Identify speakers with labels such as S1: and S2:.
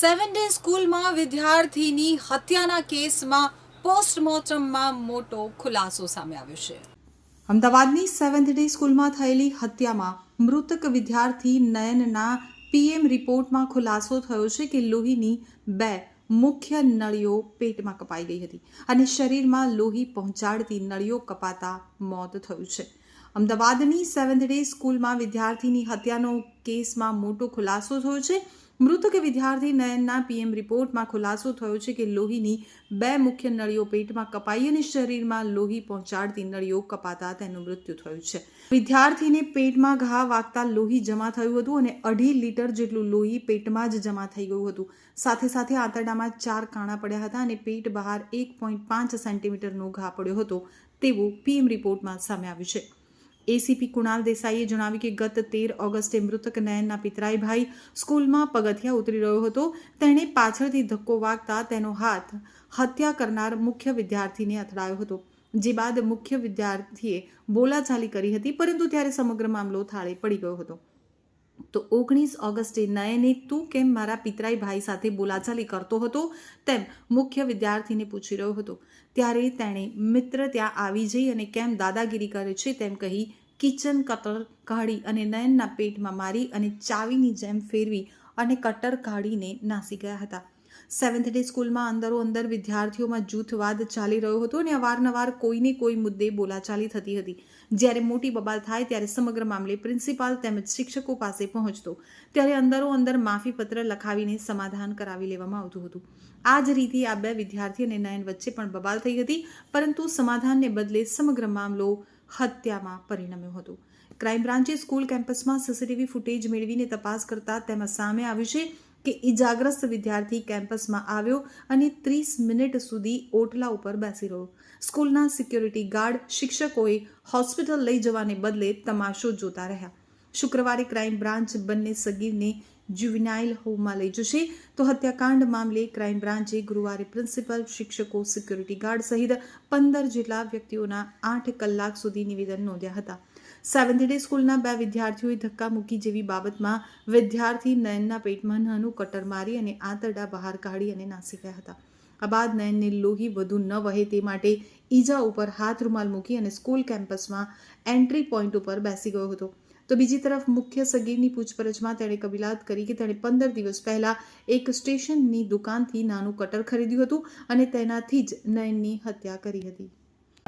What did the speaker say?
S1: Seven day સ્કૂલમાં વિદ્યાર્થીની હત્યાના કેસમાં પોસ્ટમોર્ટમમાં મોટો ખુલાસો સામે આવ્યો છે.
S2: અમદાવાદની સેવન્થ ડે સ્કૂલમાં થયેલી હત્યામાં મૃતક વિદ્યાર્થી નયનના પીએમ રિપોર્ટમાં ખુલાસો થયો છે કે લોહીની બે મુખ્ય નળીઓ પેટમાં કપાઈ ગઈ હતી અને શરીરમાં લોહી પહોંચાડતી નળીઓ કપાતા મોત થયું છે. અમદાવાદની સેવન્થ ડે સ્કૂલમાં વિદ્યાર્થીની હત્યાનો કેસમાં મોટો ખુલાસો થયો છે. મૃતક વિદ્યાર્થી નયનના પીએમ રિપોર્ટમાં ખુલાસો થયો છે કે લોહીની બે મુખ્ય નળીઓ પેટમાં કપાઈ અને શરીરમાં લોહી પહોંચાડતી નળીઓ કપાતા તેનું મૃત્યુ થયું છે. વિદ્યાર્થીને પેટમાં ઘા વાગતા લોહી જમા થયું હતું અને અઢી લીટર જેટલું લોહી પેટમાં જ જમા થઈ ગયું હતું. સાથે સાથે આંતરડામાં ચાર કાણા પડ્યા હતા અને પેટ બહાર એક પોઈન્ટ પાંચ સેન્ટીમીટરનો ઘા પડ્યો હતો તેવું પીએમ રિપોર્ટમાં સામે આવ્યું છે. એસીપી કુણાલ દેસાઈએ જણાવ્યું કે ગત તેર ઓગસ્ટે મૃતક નયનના પિતરાઈભાઈ સ્કૂલમાં પગથિયા ઉતરી રહ્યો હતો. તેણે પાછળથી ધક્કો વાગતા તેનો હાથ હત્યા કરનાર મુખ્ય વિદ્યાર્થીને અથડાયો હતો. જે બાદ મુખ્ય વિદ્યાર્થીએ બોલાચાલી કરી હતી, પરંતુ ત્યારે સમગ્ર મામલો થાળે પડી ગયો હતો. તો ઓગણીસ ઓગસ્ટે નયને તું કેમ મારા પિતરાઈ ભાઈ સાથે બોલાચાલી કરતો હતો? તેમ મુખ્ય વિદ્યાર્થીને પૂછી રહ્યો હતો. ત્યારે તેણે મિત્ર ત્યાં આવી જઈ અને કેમ દાદાગીરી કરે છે તેમ કહી, કિચન કટર કાઢી અને નયનના પેટમાં મારી અને ચાવીની જેમ ફેરવી અને કટર કાઢીને નાસી ગયા હતા. સેવન્થ ડે સ્કૂલમાં અંદરો અંદર વિદ્યાર્થીઓમાં જૂથવાદ ચાલી રહ્યો હતો અને અવારનવાર કોઈને કોઈ મુદ્દે બોલાચાલી થતી હતી. જ્યારે મોટી બબાલ થાય ત્યારે સમગ્ર મામલે પ્રિન્સિપાલ તેમજ શિક્ષકો પાસે પહોંચતો. ત્યારે અંદરો અંદર માફીપત્ર લખાવીને સમાધાન કરાવી લેવામાં આવતું હતું. આ જ રીતે આ બે વિદ્યાર્થી અને નયન વચ્ચે પણ બબાલ થઈ હતી, પરંતુ સમાધાનને બદલે સમગ્ર મામલો હત્યામાં પરિણમ્યો હતો. ક્રાઇમ બ્રાન્ચે સ્કૂલ કેમ્પસમાં સીસીટીવી ફૂટેજ મેળવીને તપાસ કરતા તેમાં સામે આવ્યું છે. કે ઇજાગ્રસ્ત વિદ્યાર્થી કેમ્પસમાં આવ્યો અને ત્રીસ મિનિટ સુધી ઓટલા ઉપર બેસી રહ્યો. સ્કૂલના સિક્યોરિટી ગાર્ડ શિક્ષકોએ હોસ્પિટલ લઈ જવાને બદલે તમાશો જોતા રહ્યા. શુક્રવારે ક્રાઇમ બ્રાન્ચ બંને સગીરને જ્યુવિનાઇલ હોમમાં લઈ જશે તો હત્યાકાંડ મામલે ક્રાઇમ બ્રાન્ચે ગુરુવારે પ્રિન્સિપલ, શિક્ષકો, સિક્યોરિટી ગાર્ડ સહિત પંદર જેટલા વ્યક્તિઓના આઠ કલાક સુધી નિવેદન નોંધ્યા હતા. સેવન્થ ડે સ્કૂલના બે વિદ્યાર્થીઓએ ધક્કા મૂકી જેવી બાબતમાં વિદ્યાર્થી નયનના પેટમાં નાનું કટર મારી અને આંતરડા બહાર કાઢી અને નાસી ગયા હતા. આ બાદ નયનને લોહી વધુ ન વહે તે માટે ઈજા ઉપર હાથ રૂમાલ મૂકી અને સ્કૂલ કેમ્પસમાં એન્ટ્રી પોઈન્ટ ઉપર બેસી ગયો હતો. તો બીજી તરફ મુખ્ય સગીરની પૂછપરછમાં તેણે કબીલાત કરી કે તેણે પંદર દિવસ પહેલાં એક સ્ટેશનની દુકાનથી નાનું કટર ખરીદ્યું હતું અને તેનાથી જ નયનની હત્યા કરી હતી.